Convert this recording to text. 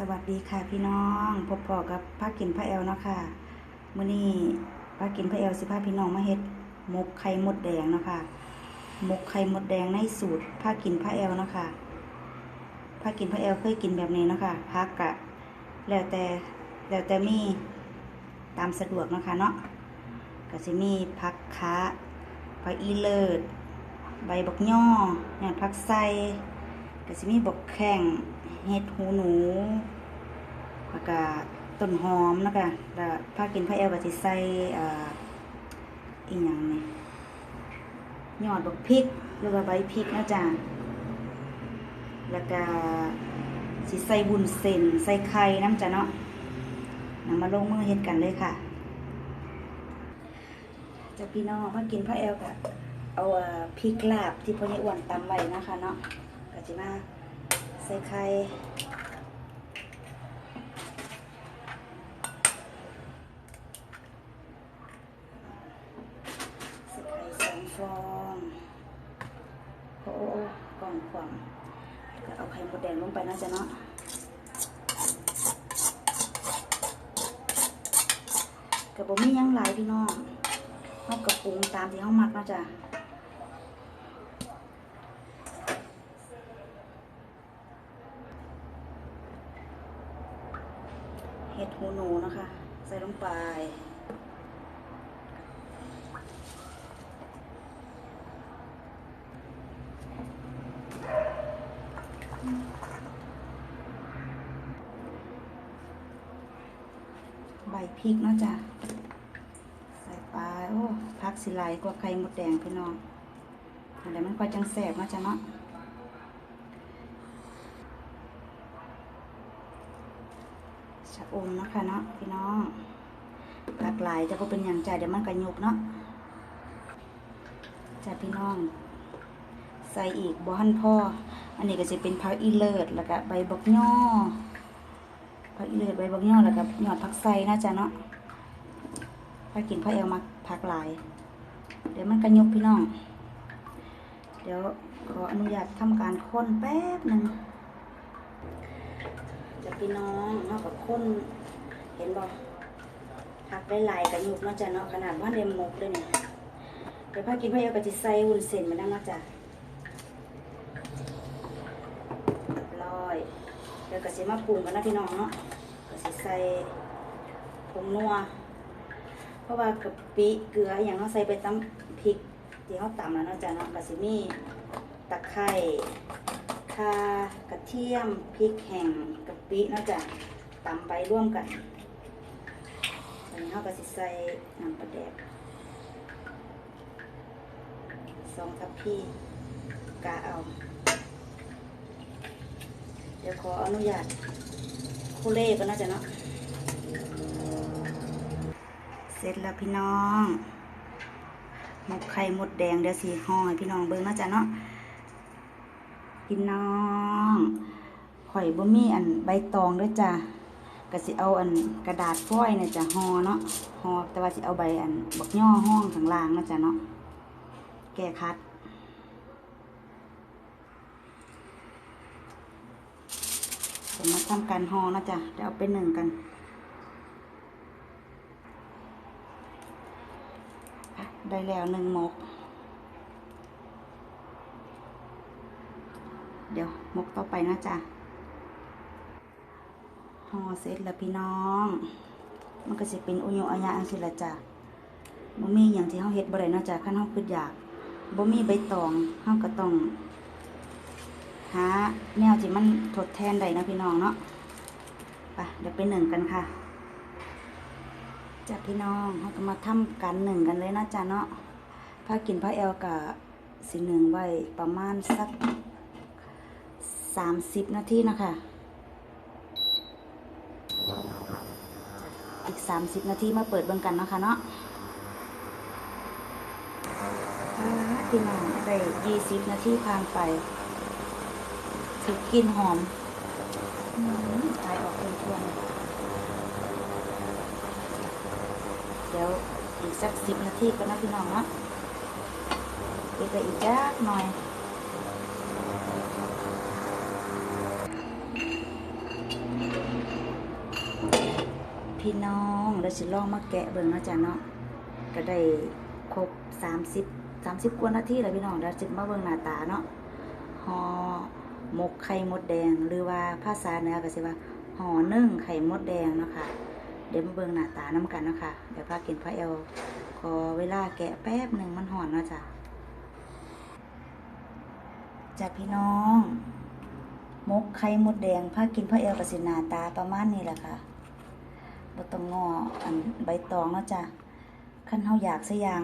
สวัสดีค่ะพี่น้องพบปอกับภาคกินพระแอลเนาะค่ะมื้อนี้ภาคกินพระแอลสิพาพี่น้องมาเฮ็ดมกไข่มดแดงเนาะค่ะมกไข่มดแดงในสูตรภาคกินพระแอลเนาะค่ะภาคกินพระแอลเคยกินแบบนี้เนาะค่ะพักกะแล้วแต่แล้วแต่มีตามสะดวกเนาะค่ะเนาะก็สิมีผักคะผักอีเลิศใบบักย่อเนี่ยผักไส้ ก็สิมีบกแข้งเห็ดหูหนูแล้วก็ต้นหอมนะคะแล้วผ้ากินผ้าเอลก็สิใส่อ่าอีหยังนี่ยอดบกพริกหรือว่าใบพริกนะจ๊ะแล้วก็สิใส่บุญเส้นใส่ไข่น้ำจ้ะเนาะนำมาลงมือเฮ็ดกันเลยค่ะจะพี่น้องมากินผ้าเอลก็เอาพริกลาบที่พ่อใหญ่อ้วนตำไว้นะคะเนาะ สิมาใส่ไข่ใส่ไข่สองฟองโอ้โอ้กล่องขวางก็เอาไข่มดแดงลงไปนะจ๊ะเนาะกับบ่มีหยังหลายพี่น้องเฮากระปรุงตามที่เฮามักเนาะจ๊ะ เหูหนูนะคะ ใส่ลงไป ใบพริกเนาะจ้ะใส่ไป โอ้พักสิไหลกว่าไข่มดแดงพี่น้องอะไรมันก็จังแสบเนาะจ้ะเนาะ ชะอมเนาะคะเนาะพี่น้องหลากหลายจะก็เป็นอย่างใจเดี๋ยวมันกระยุกเนาะจ้าพี่น้อง ใส่อีกบ่หันพ่อ อันนี้ก็จะเป็นผักอีเลิศแล้วก็ใบบักย่อผักอีเลิศใบบักย่อแล้วก็ยอดผักไส้นะจ๊ะเนาะถ้ากินผักเอลมาผักหลาย เดี๋ยวมันกระยุกพี่น้อง เดี๋ยวขออนุญาตทำการค้นแป๊บหนึ่ง พี่น้องเนาะกับคนเห็นบ่ผักได้หลายๆกับยุกเนาะจ้ะเนาะขนาดว่าเดมมกเลยเนี่ยเดี๋ยวพากินพ่อเอวกับจิใส่วุ้นเส้นมานั่งเนาะจ้ะร้อยเดี๋ยวก็สิมาปรุงกันนะพี่น้องเนาะก็สิใส่ผงนัวเพราะว่ากะปิเกลืออย่างเราใส่ไปตำพริกที่เขาตำแล้วเนาะจ้ะเนาะก็สิมีตะไคร้ ข่ากระเทียมพริกแห้งกะปินะจ้ะตำไปร่วมกันตอนนี้เราก็สิใส่น้ำปลาแดกสองทัพพี่กาเอา เดี๋ยวขออนุญาตคูเล่ก็น่าจะเนาะเสร็จแล้วพี่น้องหมกไข่หมดแดงเดี๋ยวสีห่อให้พี่น้องเบิ่งเนาจะเนาะ พี่น้องข่อยบ่มีอันใบตองด้วยจ้ะก็สิเอาอันกระดาษฟอยเนี่ยจ้ะห่อเนาะห่อแต่ว่าสิเอาใบอันบักย่อห้องข้างล่างเนาะจ้ะเนาะแก้คัดเดี๋ยวมาทำการห่อนะจ้ะเดี๋ยวเอาไปหนึ่งกันได้แล้วหนึ่งหมก เดี๋ยวมกต่อไปนะจ๊ะห่อเสร็จแล้วพี่น้อง มันก็จะเป็นอุโยอัญญาอังสิละจ้ะบ่มีอย่างที่เฮาเฮ็ดบ่ได้นะจ้ะคันเฮาคิดอยากบ่มีใบตองเฮาก็ต้องหาแนวที่มันทดแทนได้นะพี่น้องเนาะไปเดี๋ยวไปหนึ่งกันค่ะจ้ะพี่น้องเฮาก็มาทำการหนึ่งกันเลยนะจ้ะเนาะถ้ากินพระแอลกับสิหนึ่งไว้ประมาณสัก สามสิบนาทีนะคะ อีกสามสิบนาทีมาเปิดเบิ่งกันนะคะเนาะพี่น้องได้ยี่สิบนาทีผ่านไปถือกลินหอมอืมขายออกเป็นทวนเดี๋ยวอีกสักสิบนาทีก็นะพี่น้องเนาะเดี๋ยวไปอีกจักหน่อย พี่น้องแล้วสิลองมาแกะเบิ่งนาะจ้ะเนาะก็ได้ครบ30 30กว่านาทีแล้วพี่น้องเดี๋ยวสิมาเบิ่งหน้าตาเนาะห่อหมกไข่มดแดงหรือว่าภาษาเนือก็สิว่าห่อนึ่งไข่มดแดงเนาะค่ะเดี๋ยวมาเบิ่งหน้าตาน้ำกันเนาะค่ะเดี๋ยวพากินพระเอลขอเวลาแกะแป๊บหนึ่งมันหอนเนาะจ้ะจ้ะพี่น้องหมกไข่มดแดงพากินพระเอลกับสิหนาตาประมาณนี้แหละค่ะ บ่ต้องงออันใบตองเนาะจ้ะขั้นเฮาอยากสักอย่าง